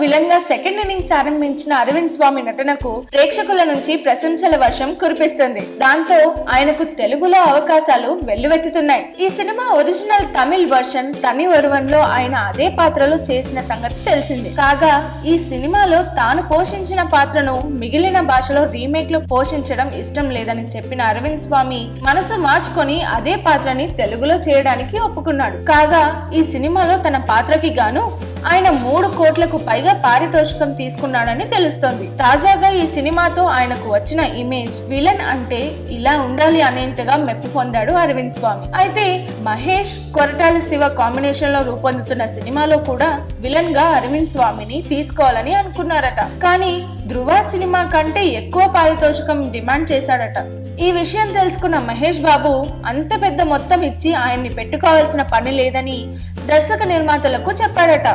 విలన్గా second innings ఆరంభించిన అరవింద్ స్వామి నటనకు ప్రేక్షకుల నుంచి ప్రశంసల వర్షం కురిపిస్తుంది. దాంతో ఆయనకు తెలుగులో అవకాశాలు వెల్లువెత్తుతున్నాయి. ఈ సినిమా ఒరిజినల్ తమిళ్ వర్షన్ తని ఒరువన్లో ఆయన అదే పాత్రలో చేసిన సంగతి తెలిసింది. కాగా ఈ సినిమాలో తాను పోషించిన పాత్రను మిగిలిన భాషలో రీమేక్లో పోషించడం ఇష్టం లేదని చెప్పిన అరవింద్ స్వామి మనసు మార్చుకొని అదే పాత్రని తెలుగులో చేయడానికి ఒప్పుకున్నాడు. కాగా ఈ సినిమాలో తన పాత్రకి గాను ఆయన మూడు కోట్లకు పైగా పారితోషికం తీసుకున్నాడని తెలుస్తోంది. తాజాగా ఈ సినిమాతో ఆయనకు వచ్చిన ఇమేజ్ విలన్ అంటే ఇలా ఉండాలి అనేంతగా మెప్పు పొందాడు అరవింద్ స్వామి. అయితే మహేష్ కొరటాల శివ కాంబినేషన్లో రూపొందుతున్న సినిమాలో కూడా విలన్గా అరవింద్ స్వామిని తీసుకోవాలని అనుకున్నారట. కానీ ధృవ సినిమా కంటే ఎక్కువ పారితోషికం డిమాండ్ చేశాడట. ఈ విషయం తెలుసుకున్న మహేష్ బాబు అంత పెద్ద మొత్తం ఇచ్చి ఆయన్ని పెట్టుకోవాల్సిన పని లేదని దర్శక నిర్మాతలకు చెప్పాడట.